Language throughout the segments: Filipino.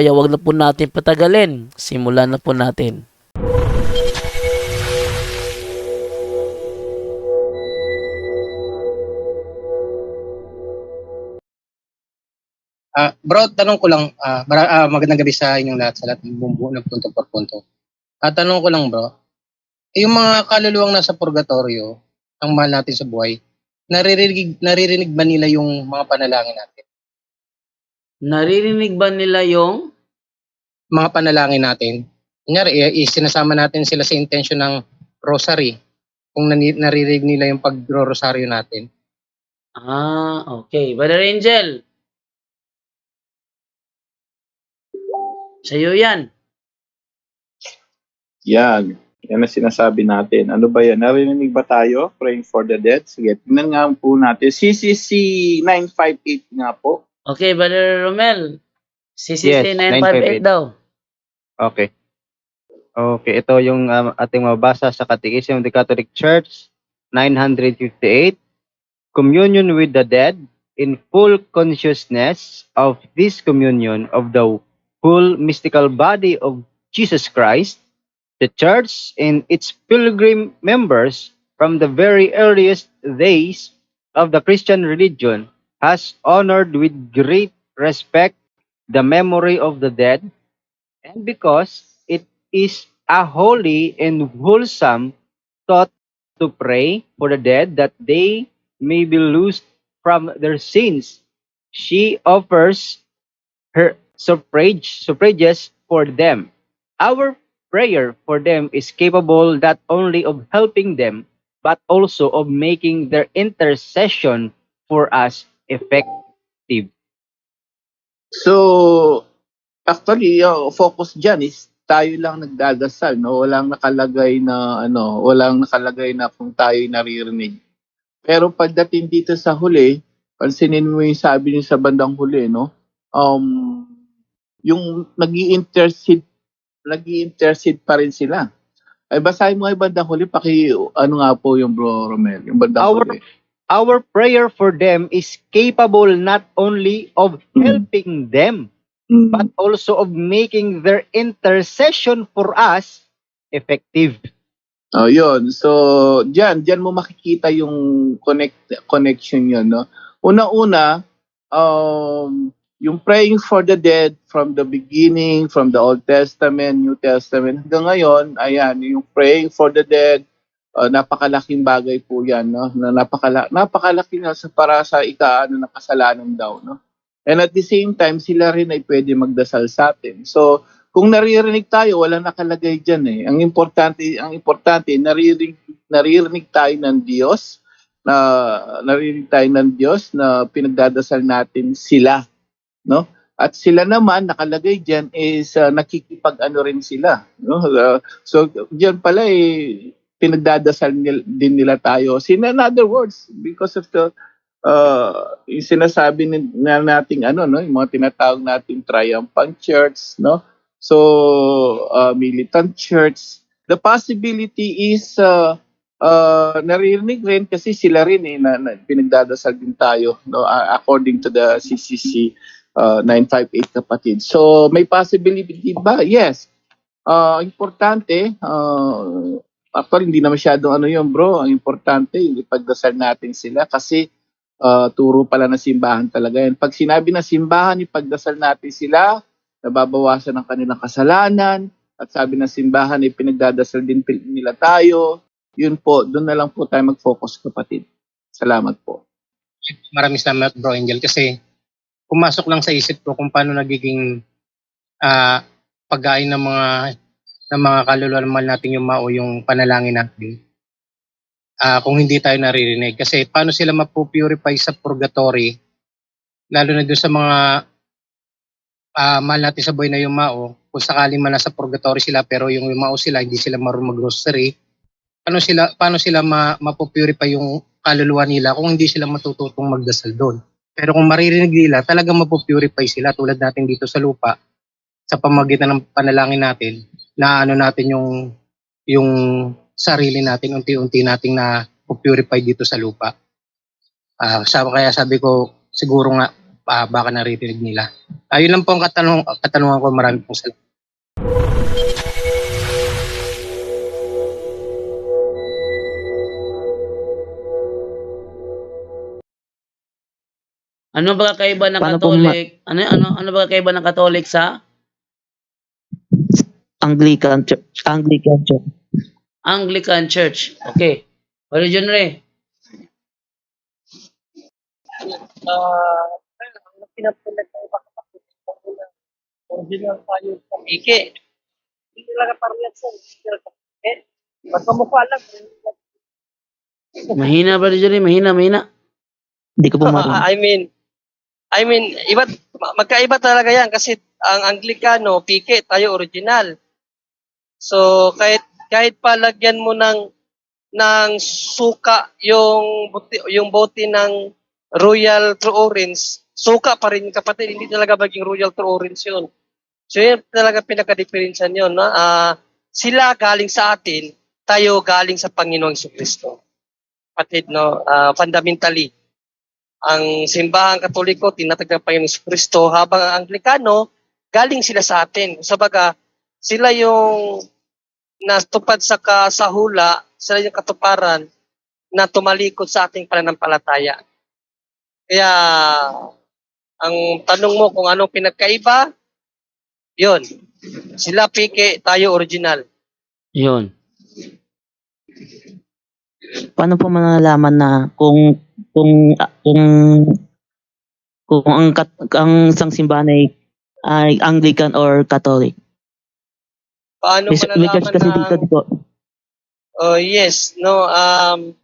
kaya wag na po natin patagalin. Simulan na po natin. Ah, bro, tanong ko lang, ah, mara- ah, magandang gabi sa inyong lahat, sa lahat ng bumbuo ng punto por punto. At tanong ko lang, bro, yung mga kaluluwang nasa purgatorio, ang mahal natin sa buhay, naririnig, naririnig ba nila yung mga panalangin natin? Naririnig ba nila yung Mga panalangin natin. Kunyari, eh, isinasama natin sila sa intention ng rosary, kung naririnig nila yung pagro-rosaryo natin. Ah, okay. Brother Angel. Sa'yo yan. Yan. Yan ang sinasabi natin. Ano ba yan? Narinig ba tayo? Praying for the dead? Sige, tingnan nga po natin. CCC 958 nga po. Okay, Brother Romel. CCC Yes, 958 daw. Okay. Okay, ito yung um, ating mabasa sa Catechism of the Catholic Church, 958. Communion with the dead in full consciousness of this communion of the full mystical body of Jesus Christ, the Church and its pilgrim members from the very earliest days of the Christian religion has honored with great respect the memory of the dead and because it is a holy and wholesome thought to pray for the dead that they may be loosed from their sins, she offers her suffrage, suffrages for them. Our prayer for them is capable not only of helping them, but also of making their intercession for us effective. So, actually, yung focus dyan is tayo lang nagdadasal, no? Walang nakalagay na, ano, walang nakalagay na kung tayo naririnig. Pero pagdating dito sa huli, pansinin mo yung sabi niyo sa bandang huli, no? Um, yung nag intercede nag intercede pa rin sila. Ay, basahin mo yung bandang huli, paki, ano nga po yung bro Romel, yung bandang Our- huli. our prayer for them is capable not only of Mm. helping them, Mm. but also of making their intercession for us effective. Oh, yun. So, diyan, diyan mo makikita yung connect connection yun, no? Una-una, um, yung praying for the dead from the beginning, from the Old Testament, New Testament, hanggang ngayon, ayan, yung praying for the dead, uh, napakalaking bagay po yan, no? Na napakala napakalaki na sa para sa ikaano ng kasalanan daw, no? And at the same time, sila rin ay pwede magdasal sa atin. So, kung naririnig tayo, wala nakalagay diyan eh. Ang importante, ang importante naririnig naririnig tayo ng Diyos na naririnig tayo ng Diyos na pinagdadasal natin sila, no? At sila naman nakalagay diyan is uh, nakikipag-ano rin sila, no? Uh, so diyan pala eh pinagdadasal nil, din nila tayo. So, in other words, because of the uh, yung sinasabi na nating ano no, yung mga tinatawag nating triumphant church, no? So, uh, militant church. The possibility is uh, uh, naririnig rin kasi sila rin eh, na, na pinagdadasal din tayo no, according to the CCC uh, 958 kapatid. So, may possibility ba? Yes. Uh, importante, uh, actually hindi na masyadong ano yun bro, ang importante yung ipagdasal natin sila kasi uh, turo pala ng simbahan talaga yan. Pag sinabi ng simbahan, ipagdasal natin sila, nababawasan ang kanilang kasalanan, at sabi ng simbahan, ay pinagdadasal din nila tayo. Yun po, doon na lang po tayo mag-focus kapatid. Salamat po. Maraming salamat, bro Angel, kasi pumasok lang sa isip ko kung paano nagiging ah, pagkain ng mga ng mga kaluluwa natin yung mao yung panalangin natin. Ah, kung hindi tayo naririnig. Kasi paano sila mapupurify sa purgatory lalo na doon sa mga ah, mahal natin sa buhay na yung mao kung sakaling man nasa purgatory sila pero yung mao sila hindi sila marunong mag-grocery paano sila paano sila ma, mapupurify yung kaluluwa nila kung hindi sila matututong magdasal doon? Pero kung maririnig nila talagang mapupurify sila tulad natin dito sa lupa sa pamagitan ng panalangin natin na ano natin yung yung sarili natin unti-unti nating na purify dito sa lupa. Ah, sa kaya sabi ko siguro nga ah, baka naririnig nila. Ayun lang po ang katanong, katanungan ko. Marami pong salamat. Ano ba kakaiba ng Paano Katolik? Ano ano ano ba kakaiba ng Katolik sa Anglican Church. Anglican Church. Anglican Church? Okay. John Ray. Ah, ang pinapulad ng iba kapatid ko na original tayo sa Ike. Hindi talaga parehas sa original sa Ike. Magkamukha lang. Mahina Brother John Ray, mahina, mahina. Hindi ko po Ah. I mean, I mean, iba, ma- magkaiba talaga yan kasi ang Anglikano, Pike, tayo original. So, kahit kahit pa lagyan mo ng ng suka yung buti, yung bote ng Royal True Orange, suka pa rin kapatid, hindi talaga maging Royal True Orange yun. So, yun talaga pinaka-diferensyan yun. No? Ah, sila galing sa atin, tayo galing sa Panginoong Kristo. Kapatid, no? Ah, fundamentally ang simbahan katoliko tinatagyan pa yung Kristo habang ang Anglikano galing sila sa atin. Sa baga, sila yung natupad sa kasahula, sila yung katuparan na tumalikod sa ating pananampalataya. Kaya, ang tanong mo kung anong pinagkaiba, yun. Sila pike, tayo original. Yun. Paano po malalaman na kung kung kung kung ang kat, ang isang simbahan ay, ay Anglican or Catholic? Paano church malalaman kasi na... dito, di po. Oh, yes, no. Um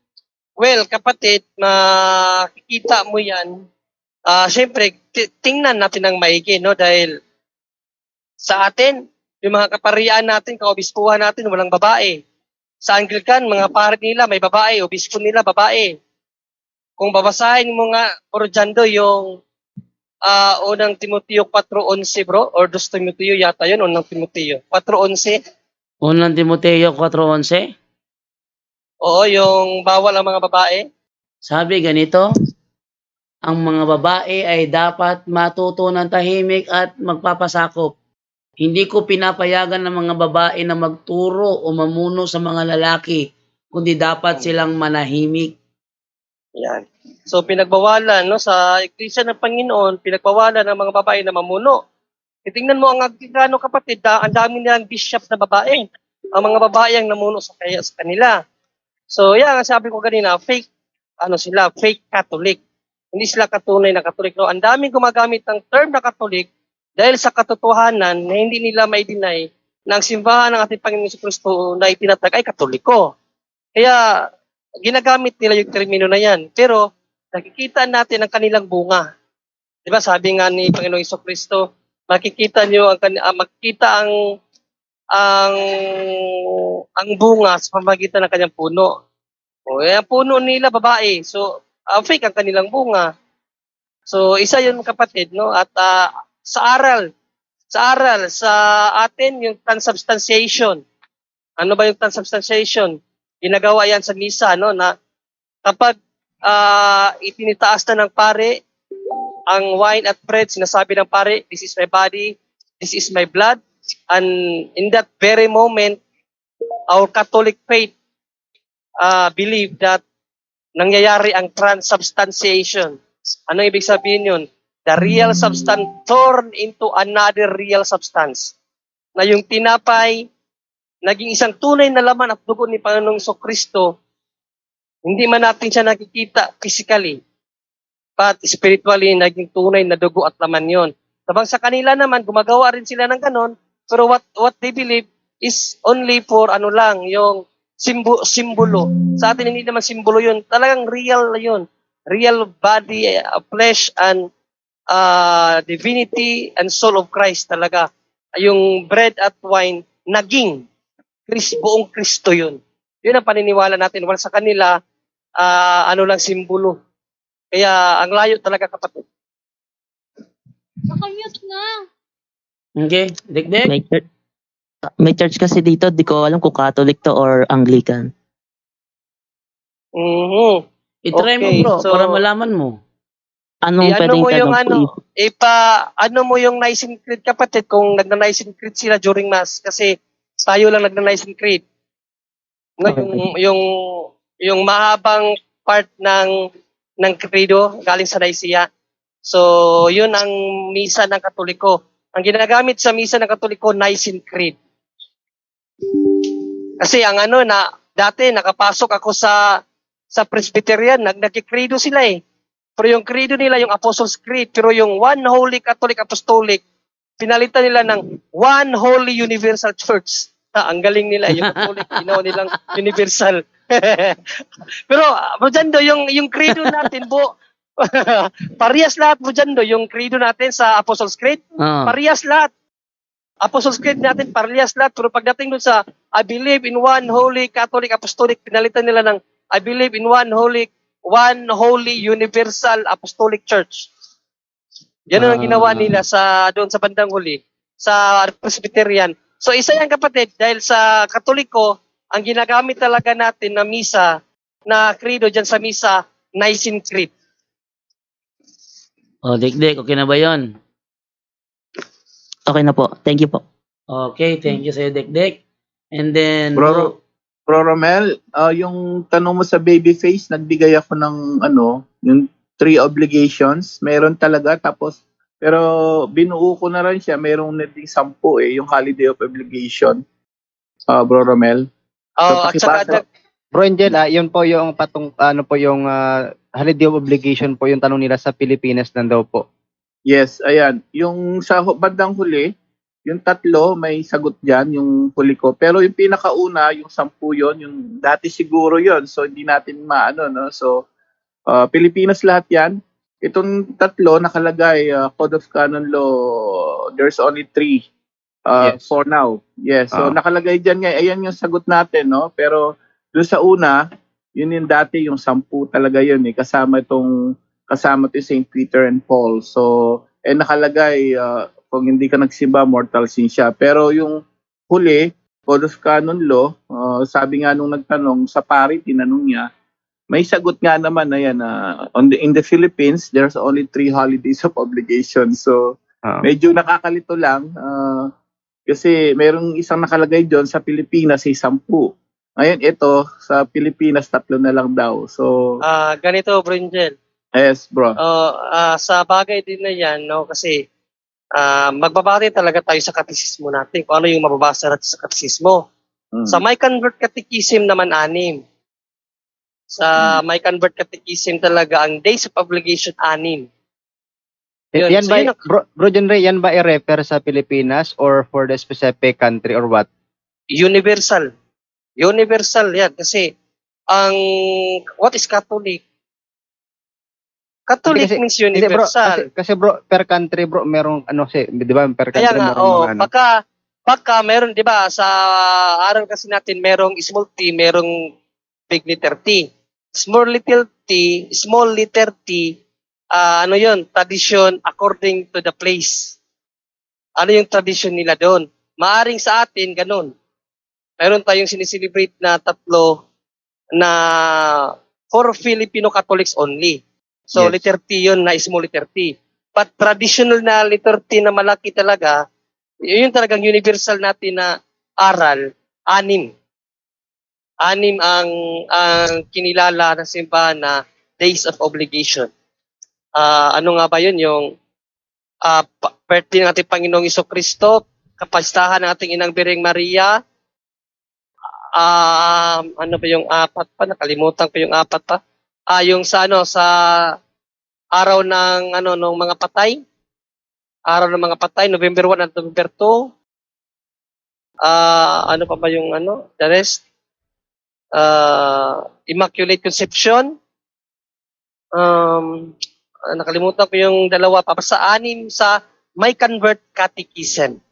well, kapatid, makikita mo 'yan. Ah, syempre, ti- tingnan natin ng maigi, no, dahil sa atin, yung mga kaparian natin, kaobispuhan natin, walang babae. Sa Anglican, mga pare nila may babae, obispo nila babae. Kung babasahin mo nga, Orjando, yung ah unang Timoteo 4.11, bro, or 2 Timoteo yata yun, unang Timoteo. 4.11, Unang Timoteo 4.11. oo, yung bawal ang mga babae. Sabi ganito, ang mga babae ay dapat matuto ng tahimik at magpapasakop. Hindi ko pinapayagan ng mga babae na magturo o mamuno sa mga lalaki, kundi dapat silang manahimik. Yan. So pinagbawalan no sa Iglesia ng Panginoon, pinagbawalan ng mga babae na mamuno. Titingnan mo ang Anglikano kapatid, da, ang dami nilang bishop na babae. Ang mga babae ang namuno sa kaya sa kanila. So yan ang sabi ko kanina, fake ano sila, fake Catholic. Hindi sila katunay na Catholic. No? Ang daming gumagamit ng term na Catholic dahil sa katotohanan na hindi nila may deny na ang simbahan ng ating Panginoon sa Kristo na itinatag ay Katoliko. Kaya ginagamit nila yung termino na yan. Pero nakikita natin ang kanilang bunga. 'Di ba? Sabi nga ni Panginoong Iso Kristo, makikita niyo ang ah, makikita ang ang ang bunga sa pamagitan ng kanyang puno. O, eh, ang puno nila babae. So, ah, fake ang kanilang bunga. So, isa 'yun kapatid, no? At ah, sa aral, sa aral sa atin yung transubstantiation. Ano ba yung transubstantiation? Ginagawa yan sa misa, no? Na kapag ah itinitaas na ng pare ang wine at bread, sinasabi ng pare, this is my body, this is my blood. And in that very moment, our Catholic faith uh, believe that nangyayari ang transubstantiation. Ano ibig sabihin yun? The real substance turned into another real substance. Na yung tinapay, naging isang tunay na laman at dugo ni Panginoong So Kristo, hindi man natin siya nakikita physically, but spiritually, naging tunay na dugo at laman yon. Sabang sa kanila naman, gumagawa rin sila ng ganon, pero what what they believe, is only for ano lang, yung simbo, simbolo. Sa atin hindi naman simbolo yun. Talagang real na yun. Real body, uh, flesh, and uh, divinity and soul of Christ talaga. Yung bread at wine, naging Chris, buong Kristo yun. Yun ang paniniwala natin. Wala sa kanila, ah, ano lang simbolo. Kaya ang layo talaga kapatid. Nakamute na. Okay, Dekdek? May church, may church kasi dito, di ko alam kung Catholic to or Anglican. Mhm. Itry mo Okay, bro, so- para malaman mo. Anong I-ano pwedeng mo yung ano, ipa, ano mo yung nice and creed kapatid kung nagna-nice and creed sila during mass kasi tayo lang nagna-nice and creed. No, Okay. yung, yung, yung mahabang part ng, ng credo galing sa Nicaea. So, yun ang misa ng Katoliko. Ang ginagamit sa misa ng Katoliko, nice and creed. Kasi ang ano na, dati nakapasok ako sa sa Presbyterian, nag nagkikredo sila eh. Pero yung credo nila, yung Apostles' Creed, pero yung One Holy Catholic Apostolic, pinalitan nila ng One Holy Universal Church. Ah, ang galing nila, yung Catholic, ginawa nilang Universal. pero, ah, Bro Jando, yung, yung credo natin, bo, parehas lahat, Bro Jando, yung credo natin sa Apostles' Creed, Ah. parehas lahat. Apostles' Creed natin, parehas lahat. Pero pagdating dun sa I believe in one holy Catholic Apostolic, pinalitan nila ng I believe in one holy one holy universal apostolic church. Yan ang Ah. ginawa nila sa doon sa bandang huli sa Presbyterian. So isa yan kapatid dahil sa Katoliko ang ginagamit talaga natin na misa na credo diyan sa misa Nicene Creed. Oh, Dekdek, okay na ba yon? Okay na po. Thank you po. Okay, thank you sa'yo, Dekdek. And then, Bro, Bro Romel, ah, yung tanong mo sa Babyface, nagbigay ako ng ano, yung three obligations. Meron talaga, tapos, pero binuo ko na rin siya. Merong naging sampu eh, yung holiday of obligation. Ah, Bro Romel. Oh, at saka pakibasa. dag- Bro Angel, ah, yun po yung patong ano po yung ah, holiday of obligation po yung tanong nila sa Pilipinas daw po. Yes, ayan. Yung sa hu- bandang huli, yung tatlo, may sagot dyan, yung huli ko. Pero yung pinakauna, yung sampu yon yung dati siguro yon So, hindi natin maano, no? So, ah, Pilipinas lahat yan. Itong tatlo, nakalagay, ah, Code of Canon Law, there's only three ah, Yes. for now. Yes, so Ah. nakalagay dyan nga, ayan yung sagot natin, no? Pero doon sa una, yun yung dati, yung sampu talaga yun eh, kasama itong kasama to St. Peter and Paul. So, eh nakalagay, uh, kung hindi ka nagsimba, mortal sin siya. Pero yung huli, Code of Canon Law, uh, sabi nga nung nagtanong, sa pari, tinanong niya, may sagot nga naman na yan, uh, on the, in the Philippines, there's only three holidays of obligation. So, Ah. medyo nakakalito lang, uh, kasi merong isang nakalagay doon sa Pilipinas, ay sampu. Ngayon, ito, sa Pilipinas, tatlo na lang daw. So, ah, ganito, Brinjel. yes, bro. Oh, ah, sa bagay din na yan, no, kasi ah, magbabase talaga tayo sa katisismo natin kung ano yung mababasa natin sa katisismo. Mm. Sa My Convert Catechism naman anim. Sa My Convert Catechism talaga ang days of obligation anim. Yun, yan so ba yun ang- bro, bro John Ray, yan ba i-refer sa Pilipinas or for the specific country or what? Universal. Universal yan kasi ang what is Catholic? Catholic Hindi kasi- means Hindi bro, universal. kasi, kasi bro, per country bro, merong ano si, 'di ba? Per country Kaya nga, merong oh, mga ano. baka, baka meron, di ba, sa aral kasi natin, merong small t, merong big letter T. Small little t, small letter T, ah, ano yun, tradition according to the place. Ano yung tradition nila doon? Maaring sa atin, ganun. Meron tayong sineselebrate na tatlo na for Filipino Catholics only. So, Yes. letter T yun na small letter T. But traditional na letter T na malaki talaga, yun yung talagang universal natin na aral, anim. Anim ang ang kinilala ng simbahan na days of obligation. Ah, ano nga ba yun? Yung pa- birthday ng ating Panginoong Iso Kristo, kapastahan ng ating Inang Bireng Maria, ah, ano ba yung apat pa? Nakalimutan ko yung apat pa. Ah, yung sa ano, sa araw ng ano ng mga patay, araw ng mga patay, November 1 at November 2. Ah, ano pa ba yung ano? The rest? Ah, Immaculate Conception. Um, ah, nakalimutan ko yung dalawa pa. Basta anim sa My Convert Catechism.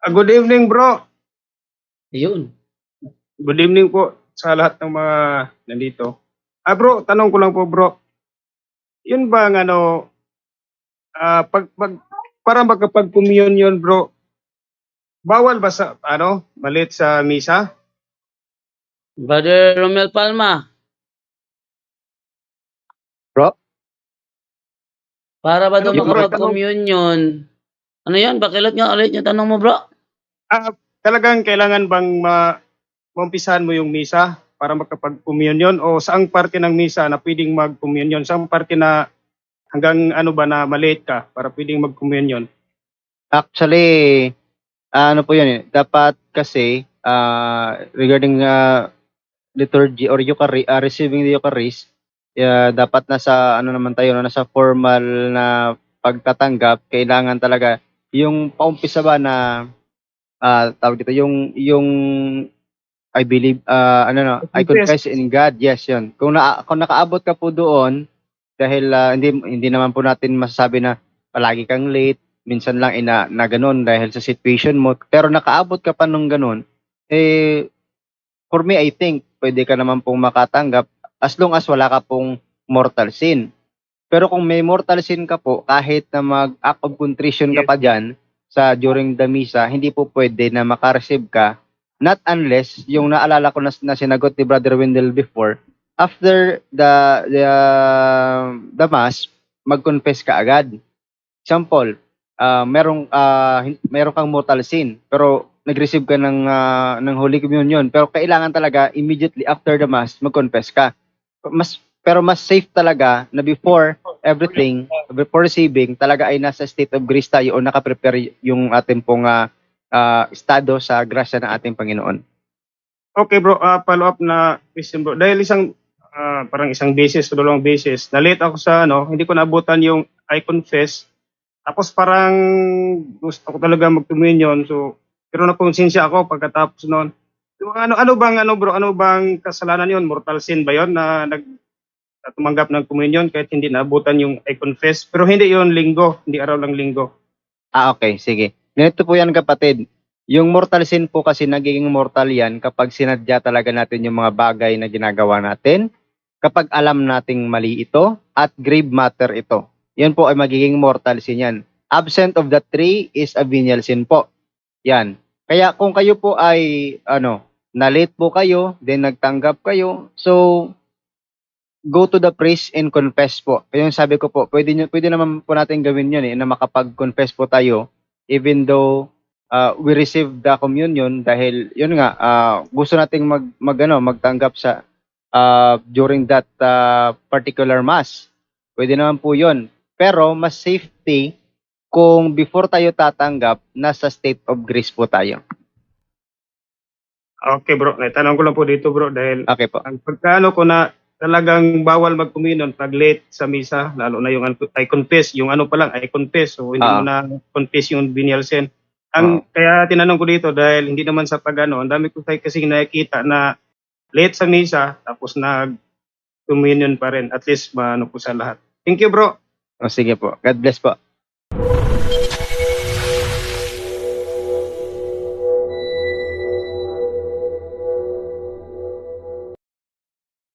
Ah, good evening, bro. Yun. Good evening po sa lahat ng mga nandito. Ah, bro, tanong ko lang po, bro. Yun ba ang ano, ah, pag, pag, para makapag-communion, bro, bawal ba sa, ano, malit sa misa? Brother Romel Palma. Bro? Para ba daw Ano makapag-communion? Ano yan? Bakilot nga ulit yung tanong mo, bro? Ah, talagang kailangan bang ma, maumpisahan mo yung misa para makapag-communion o saang parte ng misa na pwedeng mag-communion? Saang parte na hanggang ano ba na malate ka para pwedeng mag-communion? Actually, ano po yun eh, dapat kasi ah, regarding ah, liturgy or Euchari- ah, receiving the Eucharist, yeah, dapat nasa ano naman tayo, no, nasa formal na pagtatanggap, kailangan talaga yung paumpisa ba na ah, tawag dito, yung yung I believe ah, ano no, I Confess. confess in God. Yes, yun. Kung na kung nakaabot ka po doon dahil ah, hindi hindi naman po natin masasabi na palagi kang late, minsan lang ina na ganun dahil sa situation mo, pero nakaabot ka pa nung ganun, eh for me I think pwede ka naman pong makatanggap as long as wala ka pong mortal sin. Pero kung may mortal sin ka po, kahit na mag-act of contrition ka Yes. pa dyan sa during the misa, hindi po pwede na makareceive ka not unless yung naalala ko na, na sinagot ni Brother Wendell before, after the the, the mass, mag-confess ka agad. Example, ah merong hin- meron kang mortal sin pero nag-receive ka ng ah, ng Holy Communion pero kailangan talaga immediately after the mass mag-confess ka. Mas pero mas safe talaga na before everything, before receiving, talaga ay nasa state of grace tayo o nakaprepare yung ating pong ah, ah, estado sa grasya ng ating Panginoon. Okay bro, ah, follow up na question bro. Dahil isang ah, parang isang beses o dalawang beses, na late ako sa ano, hindi ko naabutan yung I confess. Tapos parang gusto ko talaga mag-communion. So, pero nakonsensya ako pagkatapos noon. Yung ano ano bang ano bro, ano bang kasalanan yon? Mortal sin ba yon na nag na tumanggap ng communion kahit hindi naabutan yung I confess. Pero hindi yon linggo, hindi araw lang linggo. Ah, okay. Sige. Ganito po yan kapatid. Yung mortal sin po kasi nagiging mortal yan kapag sinadya talaga natin yung mga bagay na ginagawa natin, kapag alam nating mali ito, at grave matter ito. Yan po ay magiging mortal sin yan. Absent of the three is a venial sin po. Yan. Kaya kung kayo po ay, ano, na-late po kayo, then nagtanggap kayo, so, go to the priest and confess po. Kaya yung sabi ko po, pwede, nyo- pwede naman po natin gawin yun eh, na makapag-confess po tayo, even though uh, we receive the communion dahil yun nga uh, gusto nating mag, mag ano, magtanggap sa uh, during that uh, particular mass. Pwede naman po 'yon. Pero mas safety kung before tayo tatanggap, nasa state of grace po tayo. Okay bro, naitanong ko lang po dito bro dahil Okay po. ang pagkano ko na talagang bawal mag-communion pag late sa misa, lalo na yung an- I confess, yung ano pa lang, I confess, so hindi Ah. mo na confess yung venial sin. Ang, Kaya tinanong ko dito dahil hindi naman sa pagano, ang dami ko tayo kasi nakikita na late sa misa, tapos nag communion pa rin, at least maano po sa lahat. Thank you bro. O sige po. God bless po.